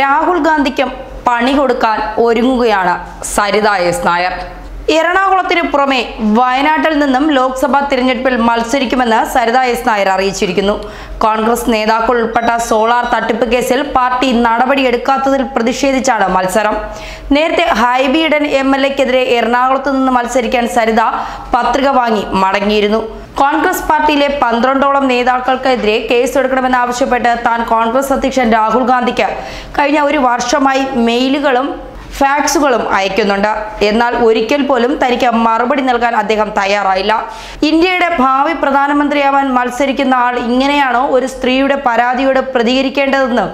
രാഹുൽ ഗാന്ധിക്കും പണി കൊടുക്കാൻ ഒരുങ്ങുകയാണ് സരിത എസ് നായർ. എറണാകുളത്തിന് പുറമെ വയനാട്ടിൽ നിന്നും ലോക്സഭാ തിരഞ്ഞെടുപ്പിൽ മത്സരിക്കുമെന്ന് സരിത എസ് നായർ അറിയിച്ചിരിക്കുന്നു. കോൺഗ്രസ് നേതാക്കൾ ഉൾപ്പെട്ട സോളാർ തട്ടിപ്പ് കേസിൽ പാർട്ടി നടപടിയെടുക്കാത്തതിൽ പ്രതിഷേധിച്ചാണ് മത്സരം. നേരത്തെ ഹൈബി ഈഡൻ എം എൽ എക്കെതിരെ എറണാകുളത്ത് നിന്ന് മത്സരിക്കാൻ സരിത പത്രിക വാങ്ങി മടങ്ങിയിരുന്നു. കോൺഗ്രസ് പാർട്ടിയിലെ പന്ത്രണ്ടോളം നേതാക്കൾക്കെതിരെ കേസെടുക്കണമെന്നാവശ്യപ്പെട്ട് താൻ കോൺഗ്രസ് അധ്യക്ഷൻ രാഹുൽ ഗാന്ധിക്ക് കഴിഞ്ഞ ഒരു വർഷമായി മെയിലുകളും ഫാക്സുകളും അയക്കുന്നുണ്ട്. എന്നാൽ ഒരിക്കൽ പോലും തനിക്ക് മറുപടി നൽകാൻ അദ്ദേഹം തയ്യാറായില്ല. ഇന്ത്യയുടെ ഭാവി പ്രധാനമന്ത്രിയാവാൻ മത്സരിക്കുന്ന ആൾ ഇങ്ങനെയാണോ ഒരു സ്ത്രീയുടെ പരാതിയോട് പ്രതികരിക്കേണ്ടതെന്ന്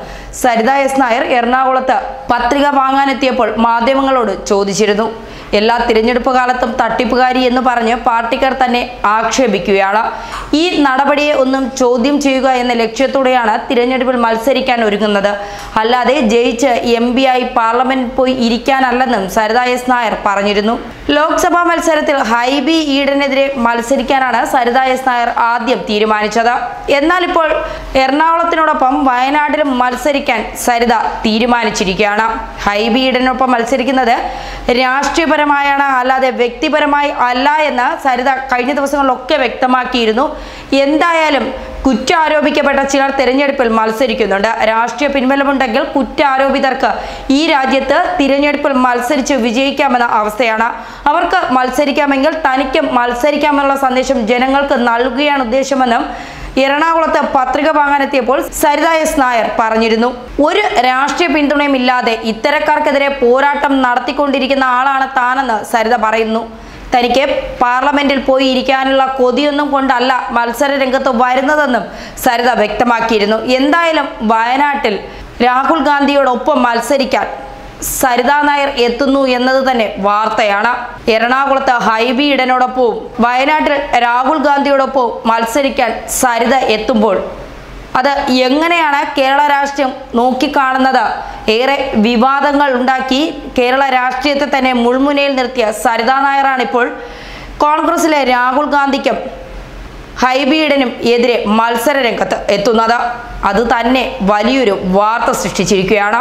സരിത എസ് നായർ എറണാകുളത്ത് പത്രിക വാങ്ങാനെത്തിയപ്പോൾ മാധ്യമങ്ങളോട് ചോദിച്ചിരുന്നു. എല്ലാ തിരഞ്ഞെടുപ്പ് കാലത്തും തട്ടിപ്പുകാരി എന്ന് പറഞ്ഞ് പാർട്ടിക്കാർ തന്നെ ആക്ഷേപിക്കുകയാണ്. ഈ നടപടിയെ ഒന്നും ചോദ്യം ചെയ്യുക എന്ന ലക്ഷ്യത്തോടെയാണ് തിരഞ്ഞെടുപ്പിൽ മത്സരിക്കാൻ ഒരുങ്ങുന്നത്. അല്ലാതെ ജയിച്ച് എം പി ആയി പാർലമെന്റ് പോയി ഇരിക്കാനല്ലെന്നും സരിത എസ് നായർ പറഞ്ഞിരുന്നു. ലോക്സഭാ മത്സരത്തിൽ ഹൈബി ഈഡനെതിരെ മത്സരിക്കാനാണ് സരിത എസ് നായർ ആദ്യം തീരുമാനിച്ചത്. എന്നാൽ ഇപ്പോൾ എറണാകുളത്തിനോടൊപ്പം വയനാട്ടിലും മത്സരിക്കാൻ സരിത തീരുമാനിച്ചിരിക്കുകയാണ്. ഹൈബി ഈഡനൊപ്പം മത്സരിക്കുന്നത് രാഷ്ട്രീയപരമായാണ് അല്ലാതെ വ്യക്തിപരമായി അല്ല എന്ന് സരിത കഴിഞ്ഞ ദിവസങ്ങളിലൊക്കെ വ്യക്തമാക്കിയിരുന്നു. എന്തായാലും കുറ്റാരോപിക്കപ്പെട്ട ചിലർ തിരഞ്ഞെടുപ്പിൽ മത്സരിക്കുന്നുണ്ട്. രാഷ്ട്രീയ പിൻബലമുണ്ടെങ്കിൽ കുറ്റാരോപിതർക്ക് ഈ രാജ്യത്ത് തിരഞ്ഞെടുപ്പിൽ മത്സരിച്ച് വിജയിക്കാമെന്ന അവസ്ഥയാണ്. അവർക്ക് മത്സരിക്കാമെങ്കിൽ തനിക്കും മത്സരിക്കാമെന്നുള്ള സന്ദേശം ജനങ്ങൾക്ക് നൽകുകയാണ് ഉദ്ദേശമെന്നും എറണാകുളത്ത് പത്രിക വാങ്ങാനെത്തിയപ്പോൾ സരിത എസ് നായർ പറഞ്ഞിരുന്നു ഒരു രാഷ്ട്രീയ പിന്തുണയുമില്ലാതെ ഇത്തരക്കാർക്കെതിരെ പോരാട്ടം നടത്തിക്കൊണ്ടിരിക്കുന്ന ആളാണ് താനെന്ന് സരിത പറയുന്നു. തനിക്ക് പാർലമെന്റിൽ പോയി ഇരിക്കാനുള്ള കൊതിയൊന്നും കൊണ്ടല്ല മത്സര രംഗത്ത് വരുന്നതെന്നും സരിത വ്യക്തമാക്കിയിരുന്നു. എന്തായാലും വയനാട്ടിൽ രാഹുൽ ഗാന്ധിയോടൊപ്പം മത്സരിക്കാൻ സരിതാ നായർ എത്തുന്നു എന്നത് തന്നെ വാർത്തയാണ്. എറണാകുളത്ത് ഹൈബി ഇടനോടൊപ്പവും വയനാട്ടിൽ രാഹുൽ ഗാന്ധിയോടൊപ്പവും മത്സരിക്കാൻ സരിത എത്തുമ്പോൾ അത് എങ്ങനെയാണ് കേരള രാഷ്ട്രീയം നോക്കിക്കാണുന്നത്? ഏറെ വിവാദങ്ങൾ ഉണ്ടാക്കി കേരള രാഷ്ട്രീയത്തെ തന്നെ മുൾമുനയിൽ നിർത്തിയ സരിതാ നായറാണിപ്പോൾ കോൺഗ്രസിലെ രാഹുൽ ഗാന്ധിക്കും ഹൈബീഡനും എതിരെ മത്സര രംഗത്ത് എത്തുന്നത്. അത് തന്നെ വലിയൊരു വാർത്ത സൃഷ്ടിച്ചിരിക്കുകയാണ്.